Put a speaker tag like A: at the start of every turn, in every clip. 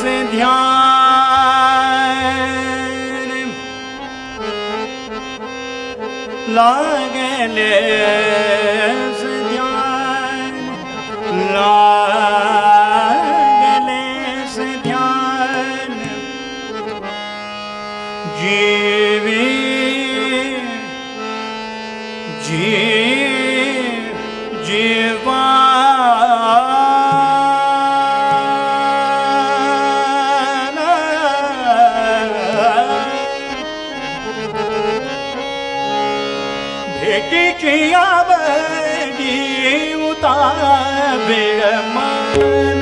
A: से ध्यान लागले से ध्यान लागले जीवी जी am I?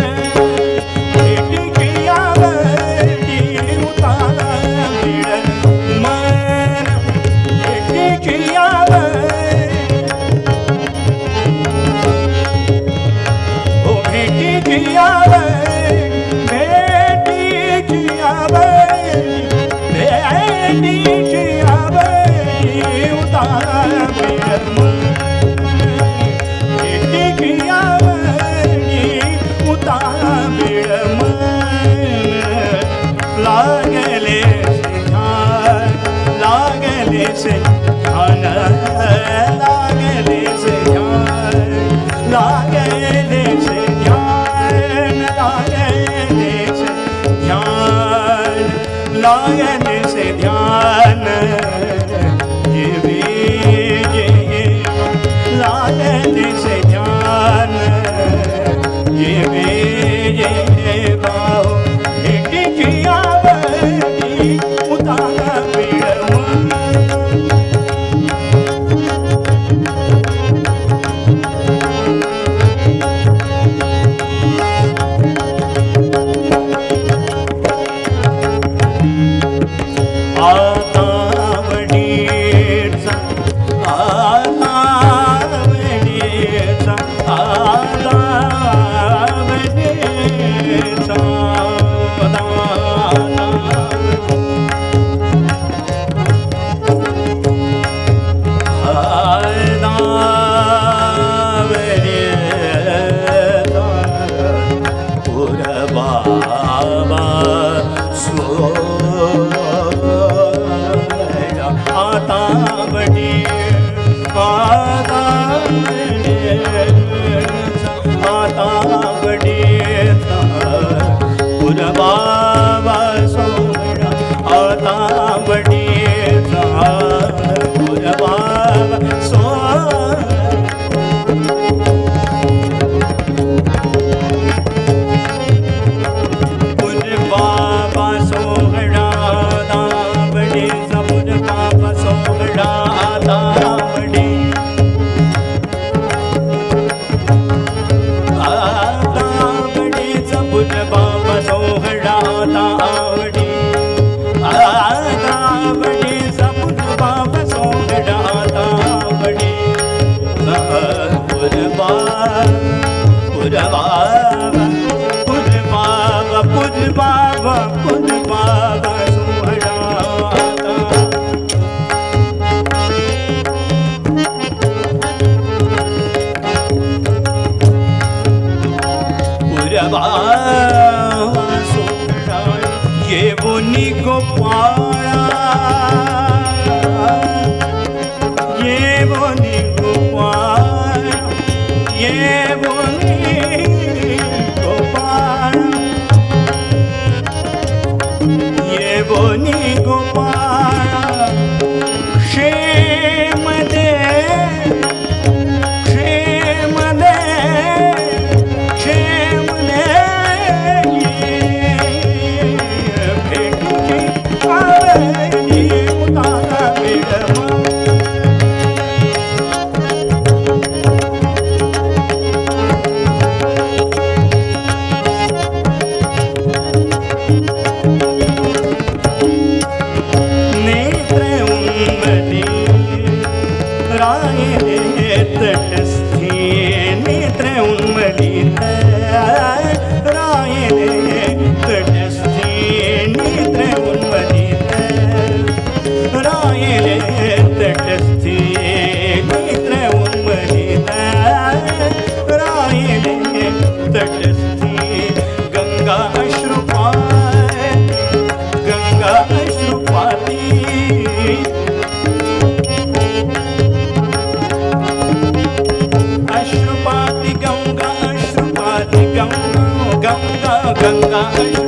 A: है Pava गंगा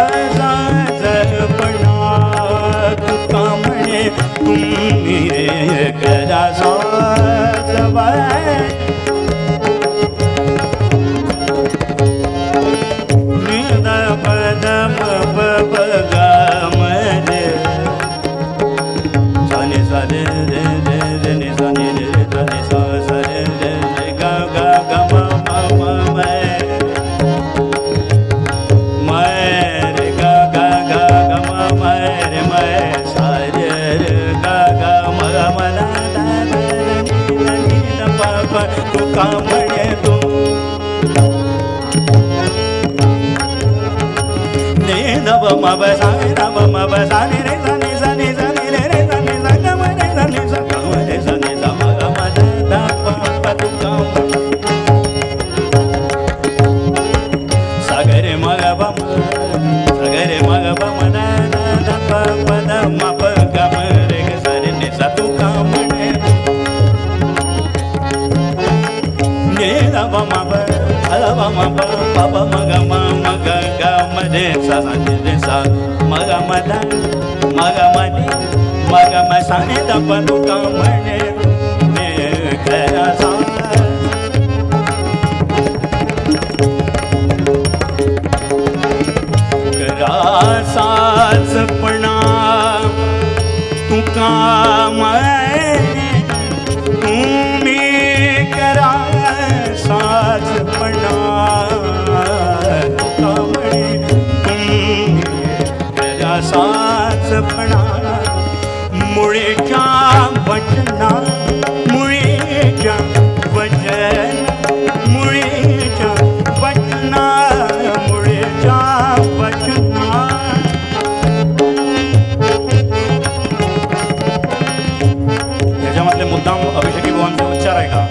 A: தவம் அவசானி தவம் அவசானி बनता म्हणे साचपणा तुका म्हणे तुम्ही करा साचपणा तुका म्हणे तुम्ही करा साचपणा मुळेच्या वचना मुळेच्या वचन मुळेच्या वचना मुळेच्या वचना त्याच्यामधले मुद्दाम अभिषेकी भुवनचे उच्चार आहे का?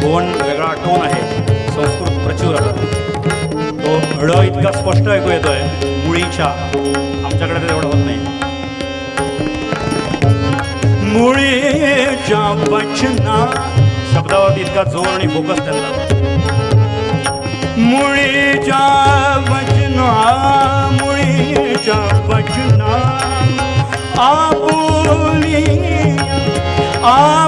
A: भुवन वेगळा टोन आहे? संस्कृत प्रचूर. तो ळ इतका स्पष्ट ऐकू येतोय मुळीच्या. आमच्याकडे ते तेवढं होत नाही. मुळेच्या वचना शब्दावरती इतका जोर आणि फोकस त्यांना. मुळेच्या वचना मुळीच्या वचना आपोली आ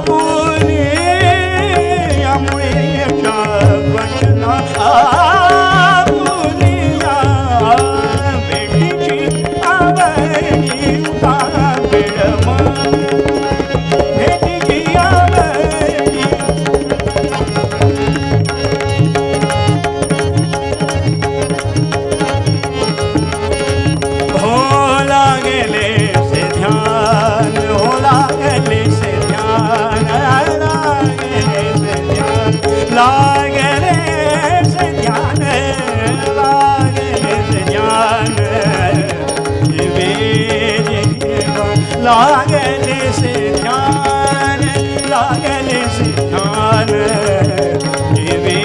A: लागल से ध्यान लागल से ध्यान जीवे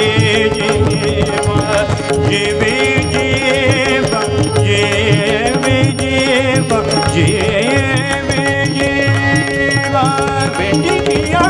A: जीव जीवे जीव जीवे जीव जीवे जीव बिंडिया